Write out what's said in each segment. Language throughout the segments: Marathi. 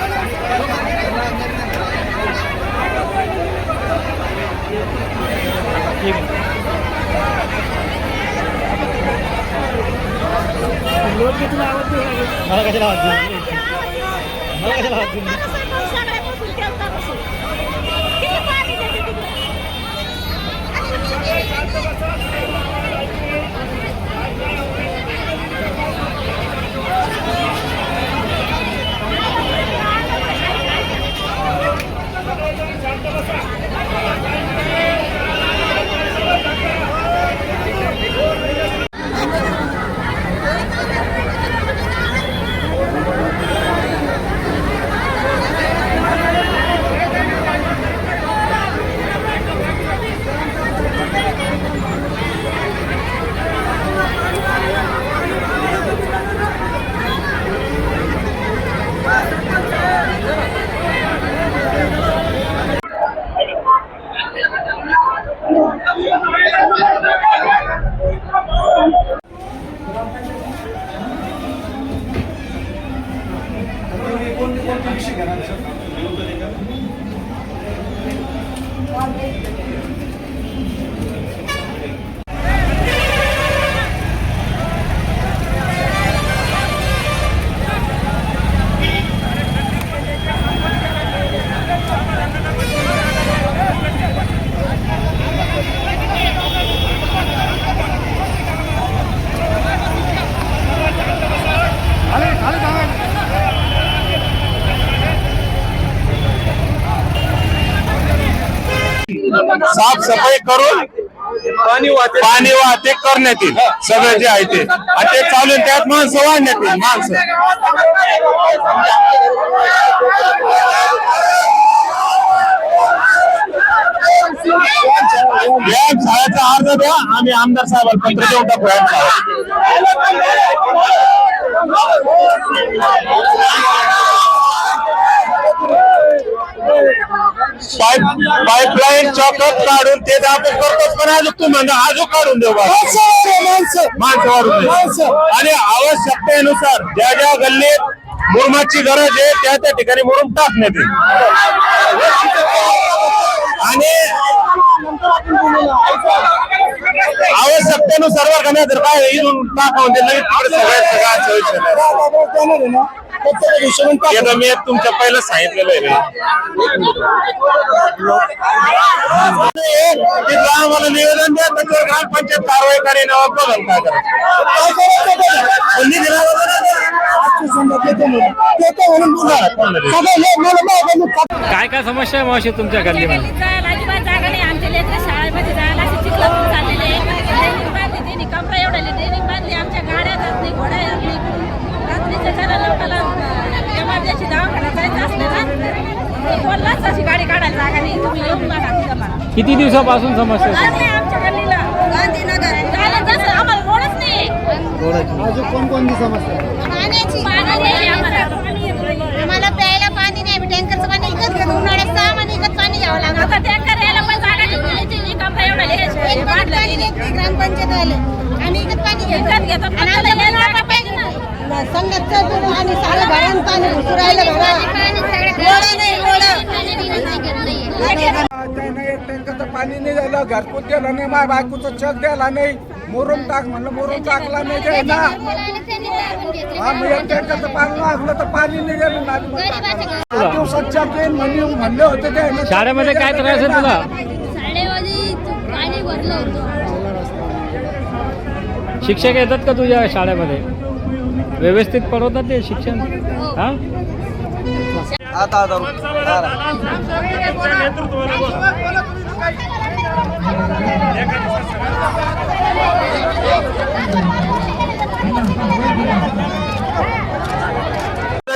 बघितलं. ठीक आहे लोक किती आवडते मला कशाला आवडते मला कशाला आवडते साफसफाई करून पाणी वाहते. पाणी वाहते करण्यात येईल. सगळं जे आहे ते. आणि ते चालू आहे, त्यात माणसं वाढण्यात येईल माणसं. व्यायाम शाळेचा अर्ज द्या आम्ही आमदार साहेबांना पत्र देऊन टाकू व्यायाम पाईप पाईपलाईन चॉकअप काढून ते आपण करतोच पण अजून तुम्ही म्हणता अजून काढून देऊ माणसं वाढून देऊ. आणि आवश्यकतेनुसार ज्या ज्या गल्लीत मुरमाची गरज आहे त्या त्या ठिकाणी मुरुम टाकण्यात येईल. आणि आवश्यकतेनुसार तर काय इथून टाकावून ते तिकडे सगळ्यात. हे मी तुमच्या पहिलं सांगितलेलं आहे. तिथं आम्हाला निवेदन द्या त्याच्यावर ग्रामपंचायत कारवाई करेन बघाल काय करायचं. काय काय समस्या आहे मावशी तुमच्या गल्लीमध्ये? आमच्या लेकरं शाळेमध्ये जायला असे चिखलातून चाललेले आहे. ड्रेनिंग बांधली त्यांनी कमरा एवढाले ड्रेनिंग बांधली आमच्या गाड्या जात नाही घोड्या जात नाही रात्रीच्या जरा लोकांना एमर्जन्सी दवाखान्यात जायचं असलं ना कोणालाच अशी गाडी काढायला जागा नाही. तुम्ही येऊन बघा तिथं मला किती दिवसापासून समस्या आमच्या गल्लीला. गांधीनगर. झालं आम्हाला रोडच नाही. पाण्याची पाणी नाही आम्हाला आम्हाला प्यायला पाणी नाही आम्ही टँकरचं पाणी विकत घेतो उन्हाळ्यात सहा महिने विकत पाणी घ्यावं लागतं आता टँकर यायला पण जागा नाही कमरा एवढा एक लिहायचं मिनिट बांधलं पाणी त्यांनी. देत नाही ग्रामपंचायत वाले आम्ही विकत पाणी विकत घेतो घेतात आणि पण आमच्या त्याला घराला जागा पाहिजे ना संगतचं दूध आणि सारं भरण पाणी घुसरायला घरा गोडं नाही गोडं टँकरचं पाणी नाही झालं घरकुल दिलं नाही माझ्या बायकोचं चक द्यायला नाही. मोरून टाक म्हणलं मोरून टाकला नाही द्याय ना हा मग एक टँकरचं पाणी लागलं तर पाणी नाही दिलं ना. आठ दिवसात म्हणे म्हणले होते ते. शाळेमध्ये काय त्रास आहे तुला? शाळेमध्ये पाणी भरलं होतं. शिक्षक येतात का तुझ्या शाळेमध्ये? व्यवस्थित पडवतात ते शिक्षण? हा?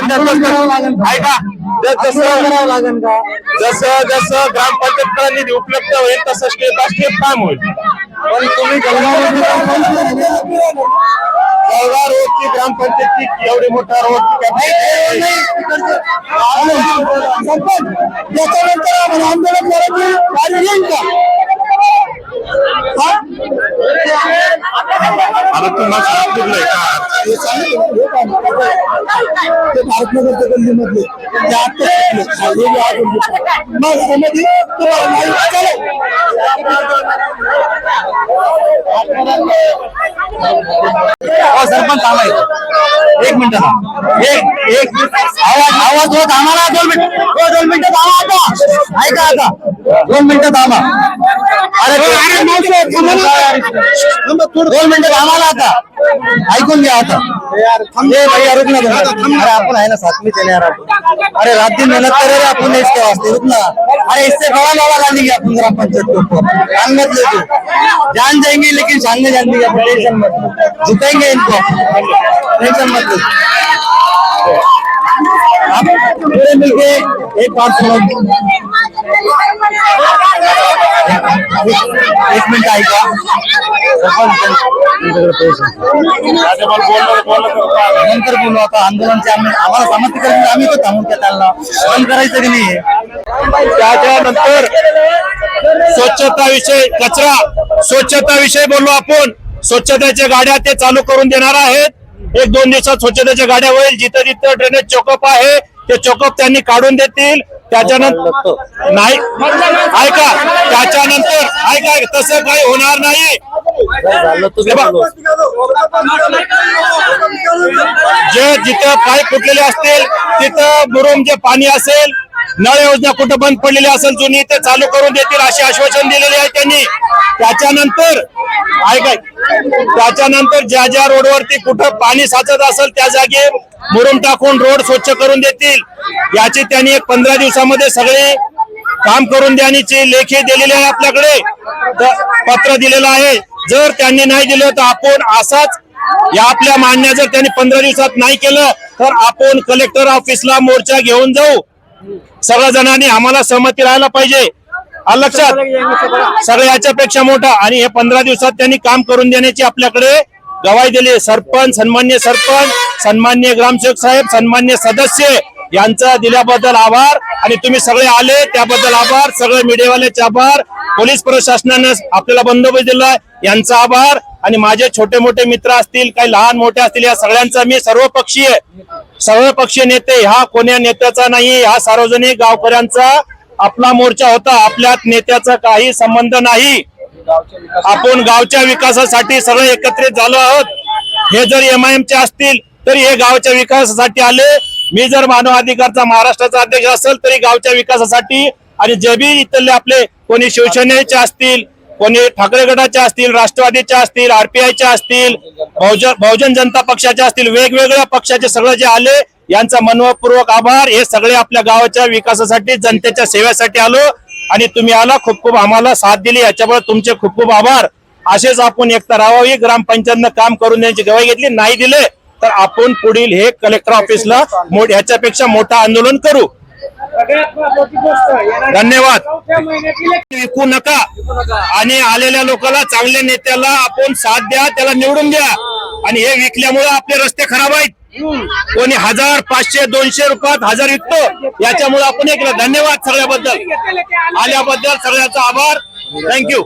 ऐका जसं जसं जसं ग्रामपंचायत निधी उपलब्ध होईल तसं स्टेप बाय स्टेप काम होईल. पण तुम्ही चौदा रोडची ग्रामपंचायतची एवढी मोठा रोडची आंदोलन आता कार्य येईल का? ते भारतनगरच्या गल्लीमधले. ते आत्ता शिकले. मग? तुम्हाला सरपंच इथं. एक मिनिट. एक एक. आवाज आवाज होत. आम्हाला दोन मिनिट. हो दोन मिनिटं थांबा आता. ऐका आता. दोन मिनिटं थांबा. दोन मिनिटं थांबाला आता. ऐकून घ्या आता. ये भैया रुक ना. अरे अपन है ना. साथ में चले यार। अरे रात दिन मेहनत करे रे अपन इसके वास्ते रुक ना. अरे इससे बड़ा नारा डालेंगे अपन ग्राम पंचायत के ऊपर जान मत ले तू. जान जाएंगे लेकिन सामने जान देंगे अपन टेंशन मत जिताएंगे इनको टेंशन मत ले आप पूरे मिलके एक बात सुनो एक मिनिट ऐका. नंतर बोलू आता आंदोलनचे आम्ही आम्हाला करायची आम्ही तो थांबून त्या त्यांना. बंद करायचं की नाही त्याच्यानंतर स्वच्छता विषय कचरा स्वच्छता विषय बोललो आपण. स्वच्छतेच्या गाड्या ते चालू करून देणार आहेत. एक दोन दिवसात स्वच्छतेच्या गाड्या होईल. जिथं जिथं ड्रेनेज चोकअप आहे ते चोकअप त्यांनी काढून देतील. त्याच्यानंतर नाही. ऐका त्याच्यानंतर ऐका तसं काही होणार नाही. जे जिथं पाईप फुटलेले असतील तिथं मुरुम जे पाणी असेल नळ योजना कुठं बंद पडलेली असेल जुनी ते चालू करून देतील असे आश्वासन दिलेले आहे त्यांनी. त्याच्यानंतर ऐकाय त्याच्यानंतर ज्या ज्या रोडवरती कुठं पाणी साचत असेल त्या जागी मुरुम टाकून रोड स्वच्छ करून देतील. याची त्यांनी एक पंधरा दिवसामध्ये सगळे काम करून देण्याची लेखी दिलेली आहे आपल्याकडे. पत्र दिलेलं आहे. जर त्यांनी नाही दिलं तर आपण असाच या आपल्या मान्य जर त्यांनी पंधरा दिवसात नाही केलं तर आपण कलेक्टर ऑफिसला मोर्चा घेऊन जाऊ. सगळ्या जणांनी आम्हाला सहमती राहायला पाहिजे. आलं लक्षात सगळं याच्यापेक्षा मोठा आणि हे पंधरा दिवसात त्यांनी काम करून देण्याची आपल्याकडे गवाही दिली. सरपंच सन्मान्य सरपंच सन्मान्य ग्रामसेवक साहेब सन्मान्य सदस्य यांचा दिल्याबद्दल आभार. आणि तुम्ही सगळे आले त्याबद्दल आभार. सगळे मीडियावाल्याचे आभार. पोलीस प्रशासनानं आपल्याला बंदोबस्त दिला यांचा आभार. आणि माझे छोटे मोठे मित्र असतील काही लहान मोठे असतील या सगळ्यांचा मी सर्वपक्षीय सर्वपक्षीय नेते ह्या कोण्या नेत्याचा नाही हा सार्वजनिक गावकऱ्यांचा आपला मोर्चा होता आपल्यात नेत्याचा काही संबंध नाही. आपण गावच्या विकासासाठी सगळे एकत्रित झालो आहोत. हे जर एम आय चे असतील तरी हे गावच्या विकासासाठी आले. मी जर मानव अधिकारचा महाराष्ट्राचा अध्यक्ष असेल तरी गावच्या विकासासाठी आणि जे बी इथले आपले कोणी शिवसेनेचे असतील कोणी ठाकरे गटाचे असतील राष्ट्रवादीचे असतील आरपीआयचे असतील बहुजन बहुजन जनता पक्षाचे असतील वेगवेगळ्या पक्षाचे सगळे जे आले यांचा मनपूर्वक आभार. हे सगळे आपल्या गावाच्या विकासासाठी जनतेच्या सेवेसाठी आलो आणि तुम्ही आला. खूप खूप आम्हाला साथ दिली. याच्याबद्दल तुमचे खूप खूप आभार. असेच आपण एकतर राहावी ग्रामपंचायतनं काम करून देण्याची गवाही घेतली नाही दिले तर आपण पुढील हे कलेक्टर ऑफिसला ह्याच्यापेक्षा मोठं आंदोलन करू. धन्यवाद. विकू नका. आणि आलेल्या लोकांना चांगल्या नेत्याला आपण साथ द्या त्याला निवडून द्या. आणि हे विकल्यामुळे आपले रस्ते खराब आहेत. कोणी हजार पाचशे दोनशे रुपयात हजार विकतो. याच्यामुळे आपण एक धन्यवाद सगळ्याबद्दल. आल्याबद्दल सगळ्याचा आभार. थँक्यू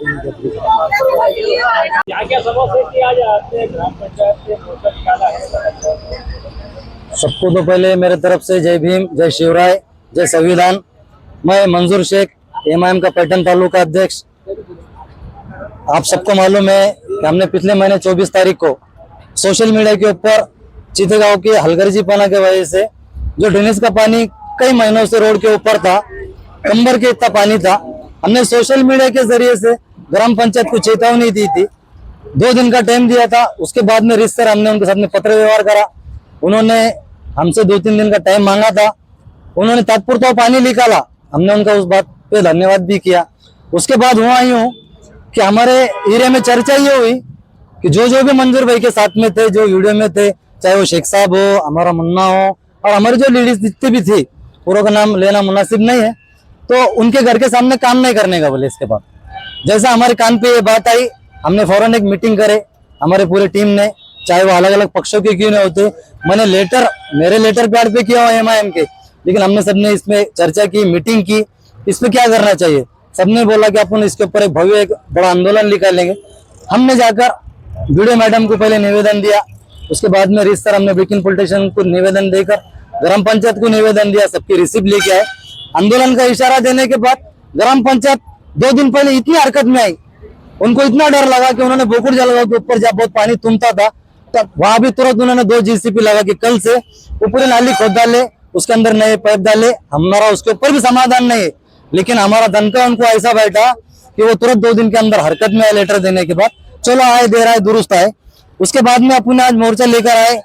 सबको तो पहले मेरे तरफ से जय भीम जय शिवराय जय संविधान। मैं मंजूर शेख एम आयएम का पैटर्न तालुका अध्यक्ष। आप सबको मालूम है कि हमने पिछले महीने 24 तारीख को सोशल मीडिया के ऊपर चीते चितेगांव के हलगर्जीपना की वजह से जो ड्रेनेज का पानी कई महीनों से रोड के ऊपर था, कंबर के इतना पानी था, हमने सोशल मीडिया के ज़रिए से ग्राम पंचायत को चेतावनी दी थी। दो दिन का टाइम दिया था, उसके बाद में रिश्तेदार हमने उनके साथ में पत्र व्यवहार करा। उन्होंने हमसे दो तीन दिन का टाइम मांगा था। उन्होंने तत्पूर्व पानी निकाला। हमने उनका उस बात पे धन्यवाद भी किया। उसके बाद हुआ यूँ कि हमारे एरिया में चर्चा ये हुई कि जो जो भी मंजूर भाई के साथ में थे, जो वीडियो में थे, चाहे वो शेख साहब हो, हमारा मुन्ना हो, और हमारी जो लेडीज़ जितनी भी थी, पूरों का नाम लेना मुनासिब नहीं है। तो उनके घर के सामने काम नहीं करने का बोले इसके बाद। जैसा हमारे कान पे ये बात आई, हमने फ़ौरन एक मीटिंग करे, हमारे पूरे टीम ने, चाहे वो अलग अलग पक्षों के क्यों नहीं होते, मैंने लेटर मेरे लेटर पैड पे किया हुआ एम के। लेकिन हमने सबने इसमें चर्चा की मीटिंग की, इसमें क्या करना चाहिए? सबने बोला कि अपन इसके ऊपर एक भव्य, एक बड़ा आंदोलन निकालेंगे। हमने जाकर वीडियो मैडम को पहले निवेदन दिया, उसके बाद में रिश्तर हमने ब्रेकिंग पुलिस स्टेशन को निवेदन देकर, ग्राम पंचायत को निवेदन दिया, सबकी रिसिप्ट लेके आए। आंदोलन का इशारा देने के बाद ग्राम पंचायत दो दिन पहले इतनी हरकत में आई। उनको इतना डर लगा कि उन्होंने बोकुर जलगांव के ऊपर जब बहुत पानी तुमता था, तब वहाँ भी तुरंत उन्होंने दो जीसीपी लगा कि कल से ऊपरी नाली खोद डाले, उसके अंदर नए पाइप डाले। हमारा उसके ऊपर भी समाधान नहीं है लेकिन हमारा धनका उनको ऐसा बैठा कि वो तुरंत दो दिन के अंदर हरकत में आए लेटर देने के बाद। चलो आए दे रहा है दुरुस्त आए। उसके बाद में अपने आज मोर्चा लेकर आए।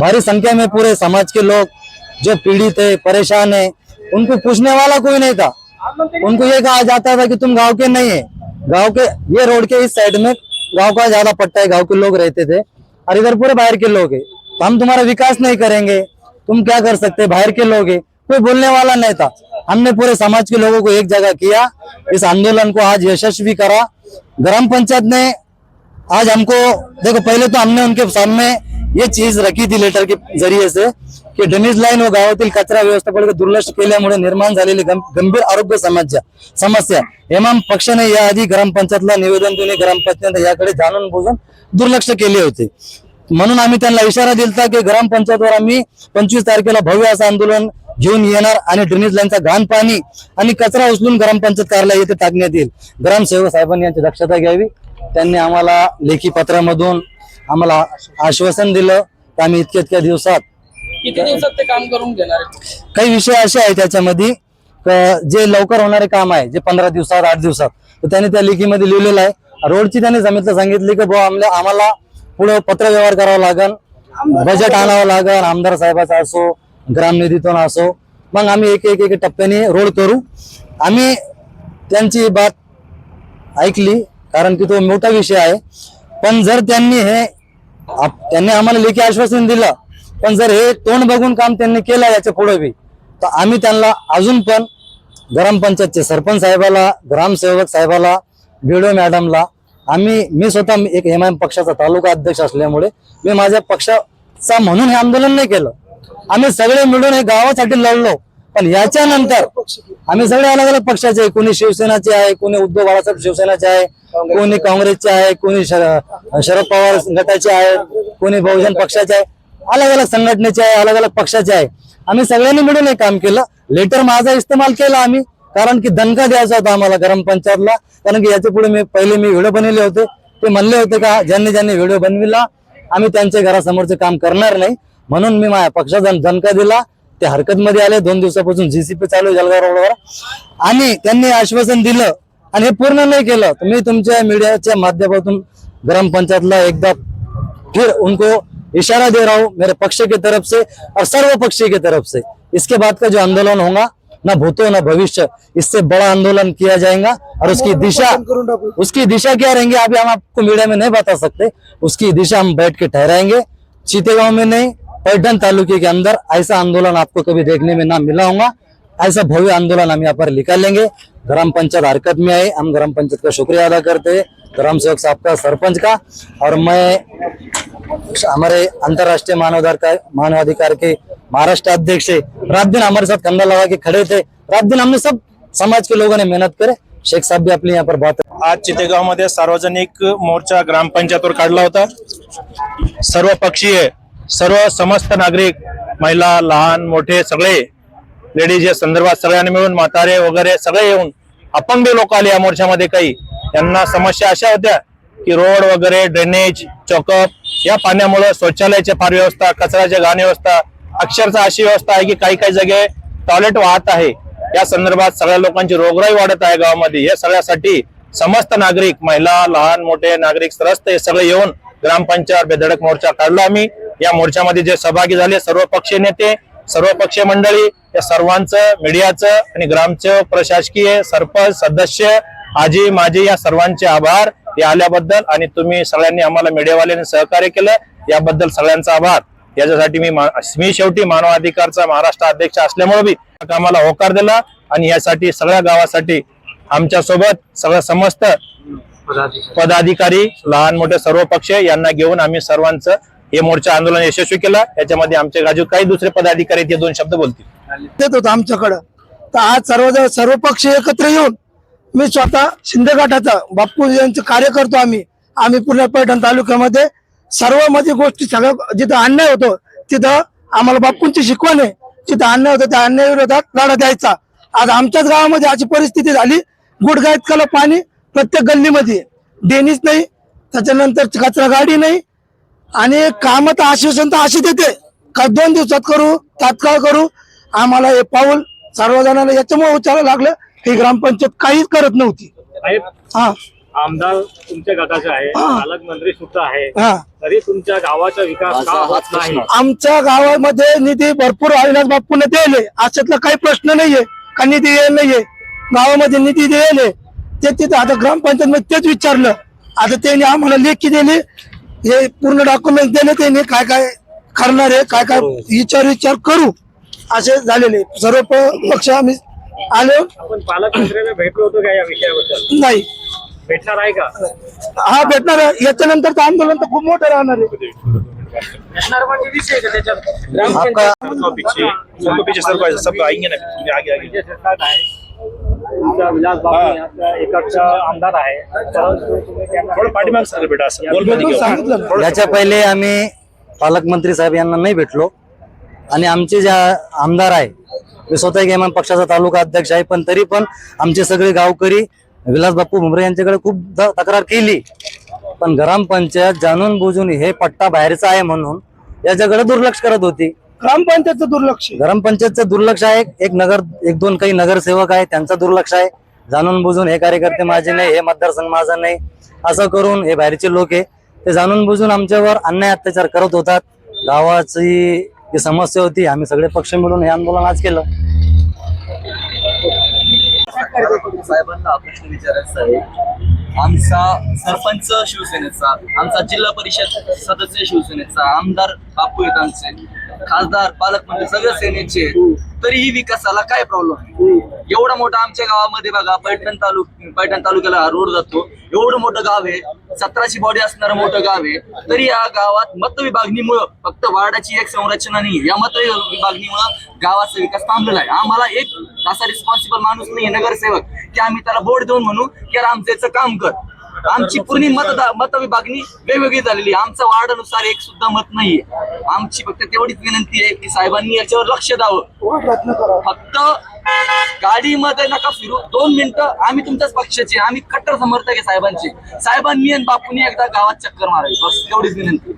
भारी संख्या में पूरे समाज के लोग जो पीड़ित है, परेशान है, उनको पूछने वाला कोई नहीं था। उनको ये कहा जाता था कि तुम गाँव के नहीं है। गाँव के, ये रोड के इस साइड में गाँव का ज़्यादा पट्टा है, गाँव के लोग रहते थे। और इधर पूरे बाहर के लोग है। तो हम तुम्हारा विकास नहीं करेंगे। तुम क्या कर सकते? बाहर के लोग है। कोई बोलने वाला नहीं था। हमने पूरे समाज के लोगों को एक जगह किया। इस आंदोलन को आज यशस्वी करा। ग्राम पंचायत ने आज हमको देखो पहले तो हमने उनके सामने ये चीज रखी थी लेटर के जरिए से की ड्रेनेज लाईन व गावातील कचरा व्यवस्थापन दुर्लक्ष केल्यामुळे निर्माण झालेली गंभीर आरोग्य समस्या समस्या. एमाम पक्षाने याआधी ग्रामपंचायतला निवेदन देणे ग्रामपंचायत याकडे जाणून बुजून दुर्लक्ष केले होते. म्हणून आम्ही त्यांना इशारा दिलता की ग्रामपंचायतवर आम्ही पंचवीस तारखेला भव्य असं आंदोलन घेऊन येणार आणि ड्रेनेज लाईनचा घाण पाणी आणि कचरा उचलून ग्रामपंचायत कार्यालय येथे टाकण्यात येईल. ग्रामसेवक साहेबांनी यांची दक्षता घ्यावी. त्यांनी आम्हाला लेखी पत्रामधून आम्हाला आश्वासन दिलं की आम्ही इतक्या इतक्या दिवसात किती दिवसात ते काम करून घेणार? काही विषय असे आहे त्याच्यामध्ये. जे लवकर होणारे काम आहे जे पंधरा दिवसात आठ दिवसात तर त्यांनी त्या लेखीमध्ये लिहिलेलं आहे. रोडची त्यांनी समितीला सांगितली की बुवा आम्हाला आम्हाला पुढे पत्र व्यवहार करावा लागेल बजेट आणावं लागेल आमदार साहेबाचा असो ग्राम निधीतून असो. मग आम्ही एक एक एक टप्प्याने रोड करू. आम्ही त्यांची बात ऐकली कारण की तो मोठा विषय आहे. पण जर त्यांनी हे आप- त्यांनी आम्हाला लेखी आश्वासन दिलं पण जर हे तोंड बघून काम त्यांनी केलं याच्यापुढे बी तर आम्ही त्यांना अजून पण ग्रामपंचायतचे सरपंच साहेबाला ग्रामसेवक साहेबाला बीडो मॅडमला आम्ही मी स्वतः एक एम आय पक्षाचा तालुका अध्यक्ष असल्यामुळे मी माझ्या पक्षाचा म्हणून हे आंदोलन नाही केलं. आम्ही सगळे मिळून हे गावासाठी लढलो. पण याच्यानंतर आम्ही सगळे अलग अलग पक्षाचे आहे. कोणी शिवसेनाचे आहे कोणी उद्धव बाळासाहेब शिवसेनाचे आहे कोणी काँग्रेसचे आहे कोणी शरद पवार गटाचे आहे कोणी बहुजन पक्षाचे आहे. अलग अलग संघटनेचे आहे अलग अलग पक्षाचे आहे. आम्ही सगळ्यांनी मिळून हे काम केलं. लेटर माझा इस्तेमाल केला आम्ही. कारण की दणका द्यायचा होता आम्हाला ग्रामपंचायतला कारण की याच्यापुढे मी पहिले मी व्हिडिओ बनवले होते. ते म्हणले होते का ज्यांनी ज्यांनी व्हिडिओ बनविला आम्ही त्यांच्या घरासमोरचे काम करणार नाही. म्हणून मी माझ्या पक्षाचा दणका दिला. ते हरकत मध्ये आले. दोन दिवसापासून जीसीपी चालू जलगाव रोडवर आणि त्यांनी आश्वासन दिलं. आणि हे पूर्ण नाही केलं. तर मी तुमच्या मीडियाच्या माध्यमातून ग्रामपंचायतला एकदा फिर उनको इशारा दे रहा हूँ. मेरे पक्ष की तरफ से और सर्व पक्षी की तरफ से. इसके बाद का जो आंदोलन होगा न भूतो न भविष्य। इससे बड़ा आंदोलन किया जाएगा और उसकी दिशा उसकी दिशा क्या रहेंगे अभी हम आपको मीडिया में नहीं बता सकते। उसकी दिशा हम बैठ के ठहराएँगे। चीतेगांव में नहीं पैठन तालुके के अंदर ऐसा आंदोलन आपको कभी देखने में ना मिला होगा। ऐसा भव्य आंदोलन हम यहाँ पर निकालेंगे ग्राम पंचायत हरकत में आए। हम ग्राम पंचायत का शुक्रिया अदा करते हैं। ग्राम सेवक साहब का सरपंच का। और मैं हमारे अंतर्राष्ट्रीय मानवाधिकार मानवाधिकार के महाराष्ट्र अध्यक्ष है। रात दिन हमारे साथ कंधा लगा के खड़े थे। रात दिन हमने सब समाज के लोगों ने मेहनत करे। शेख साहब भी अपने यहाँ पर बात आज चितेगावमध्ये सार्वजनिक मोर्चा ग्रामपंचायतवर काढला होता. सर्व पक्षीय सर्व समस्त नागरिक महिला लहान मोठे सगळे लेडीज या संदर्भात सगळ्यांनी मिळून म्हातारे वगैरे सगळे येऊन अपंग लोक आले या मोर्चामध्ये काही. त्यांना समस्या अशा होत्या की रोड वगैरे ड्रेनेज चॉकअप या पाण्यामुळे शौचालयाची फार व्यवस्था कचऱ्याची घाण व्यवस्था अक्षरशः अशी व्यवस्था आहे की काही काही जागे टॉयलेट वाहत आहे. या संदर्भात सगळ्या लोकांची रोगराई वाढत आहे गावामध्ये. या सगळ्यासाठी समस्त नागरिक महिला लहान मोठे नागरिक सरस्त हे सगळे येऊन ग्रामपंचायत बेधडक मोर्चा काढला आम्ही. या मोर्चामध्ये जे सहभागी झाले सर्व पक्षीय नेते सर्व पक्षीय मंडळी या सर्वांचं मीडियाचं आणि ग्रामचं प्रशासकीय सरपंच सदस्य आजी माझे या सर्वांचे आभार. या आल्याबद्दल आणि तुम्ही सगळ्यांनी आम्हाला मीडियावाल्यांनी सहकार्य केलं याबद्दल सगळ्यांचा आभार. याच्यासाठी मी मी शेवटी मानवाधिकारचा महाराष्ट्र अध्यक्ष असल्यामुळे बी कामाला होकार दिला आणि यासाठी सगळ्या गावासाठी आमच्यासोबत सगळं समस्त पदाधिकारी लहान मोठे सर्व पक्ष यांना घेऊन आम्ही सर्वांचं हे मोर्चा आंदोलन यशस्वी केलं. याच्यामध्ये आमचे गाजू काही दुसरे पदाधिकारी ते दोन शब्द बोलतील. आमच्याकडं. तर आज सर्व सर्व पक्ष एकत्र येऊन मी स्वतः शिंदे गटाचा बाप्पू यांचे कार्य करतो आम्ही. आम्ही पूर्ण पैठण तालुक्यामध्ये सर्वमध्ये गोष्टी सगळं जिथं अन्याय होतो तिथं आम्हाला बापूंची शिकवण आहे. जिथं अन्याय होतं त्या अन्याय विरोधात लढा द्यायचा. आज आमच्याच गावामध्ये अशी परिस्थिती झाली. गुडघा इतकाला पाणी प्रत्येक गल्लीमध्ये. डेनीच नाही त्याच्यानंतर कचरा गाडी नाही. आणि काम तर आश्वासन तर अशी देते. का दोन दिवसात करू तात्काळ करू? आम्हाला हे पाऊल सर्वजणांना याच्यामुळे उचारायला लागलं. ही ग्रामपंचायत काहीच करत नव्हती. साहेब हा. आमदार तुमच्या गटाचे आहे हा. पालकमंत्री सुद्धा आहे. हा. तरी तुमच्या गावाचा विकास का होत नाही? आमच्या गावामध्ये निधी भरपूर अविनाश बापूने दिले अशातला काही प्रश्न नाहीये का निधी येईल नाहीये. गावामध्ये निधी दिले ते तिथे आता ग्रामपंचायत मध्ये तेच विचारलं. आता त्यांनी आम्हाला लेखी दिली. हे पूर्ण डॉक्युमेंट दिले त्यांनी. काय काय करणार आहे काय काय विचार विचार करू. असे झालेले. सर्व प- पक्ष आम्ही आलो आपण पालकमंत्र्यांना भेटलो होतो का या विषयाबद्दल? नाही. भेटणार आहे का? हा भेटणार आहे. याच्यानंतर आंदोलन तर खूप मोठं राहणार आहे. आपका विजय शिरसाट आहे तुमचा विलास बाबू यांचा एकच आमदार आहे. परंतु तुम्ही त्यांना- सांगितलं ना. याच्या पहिले आम्ही पालकमंत्री साहेब यांना नाही भेटलो. आणि आमचे ज्या आमदार आहे मी स्वतः एम पक्षाचा तालुका अध्यक्ष आहे पण तरी पण आमचे सगळे गावकरी विलास बापू भुमरे यांच्याकडे खूप तक्रार केली. पण ग्रामपंचायत जाणून बुजून हे पट्टा बाहेरचा आहे म्हणून याच्याकडे दुर्लक्ष करत होती. ग्रामपंचायतचं दुर्लक्ष. ग्रामपंचायतचं दुर्लक्ष आहे. एक नगर एक दोन काही नगरसेवक आहे त्यांचं दुर्लक्ष आहे. जाणून बुजून हे कार्यकर्ते माझे नाही हे मतदारसंघ माझा नाही. असं करून हे बाहेरचे लोक आहे. ते जाणून बुजून आमच्यावर अन्याय अत्याचार करत होतात. गावाची ही समस्या होती आम्ही सगळे पक्ष मिळून हे आंदोलन आज केलं. साहेबांना प्रश्न विचारायचा आहे आमचा सरपंच शिवसेनेचा आमचा जिल्हा परिषद सदस्य शिवसेनेचा आमदार बापू येतांचे खासदार पालकमंत्री सगळे सेनेचे तरीही विकासाला काय प्रॉब्लेम एवढा मोठा आमच्या गावामध्ये बघा पैठण तालुक पैठण तालुक्याला हा रोड जातो. एवढं मोठं गाव आहे सतराशी बॉडी असणारं मोठं गाव आहे तरी या गावात मतविभागणीमुळं फक्त वार्डाची एक संरचना नाही या मतविभागणीमुळं गावाचा विकास थांबलेला आहे. आम्हाला एक असा रिस्पॉन्सिबल माणूस नाही नगरसेवक की आम्ही त्याला बोर्ड देऊन म्हणू की आमचं काम कर. आमची पूर्ण मतदा मतविभागणी वेगवेगळी झालेली आमचा वार्डानुसार एक सुद्धा मत नाहीये. आमची फक्त तेवढीच विनंती आहे की साहेबांनी याच्यावर लक्ष द्यावं. फक्त गाडीमध्ये नका फिरू. दोन मिनिटं आम्ही तुमच्याच पक्षाचे आम्ही कट्टर समर्थक आहे साहेबांचे. साहेबांनी आणि बापूंनी एकदा गावात चक्कर मारावी. बस तेवढीच विनंती.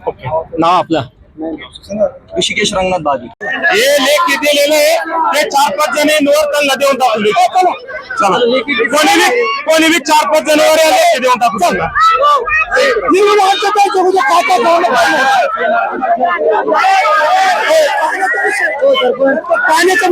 नाव आपलं? ऋषिकेश रंगनाथ बागी हे लेख दिलेलं आहे ते चार पाच जण त्यांना देऊन टाकून. चला कोणी कोणी बी चार पाच जण वर या लेख देऊन टाकू चला. पाण्याचं.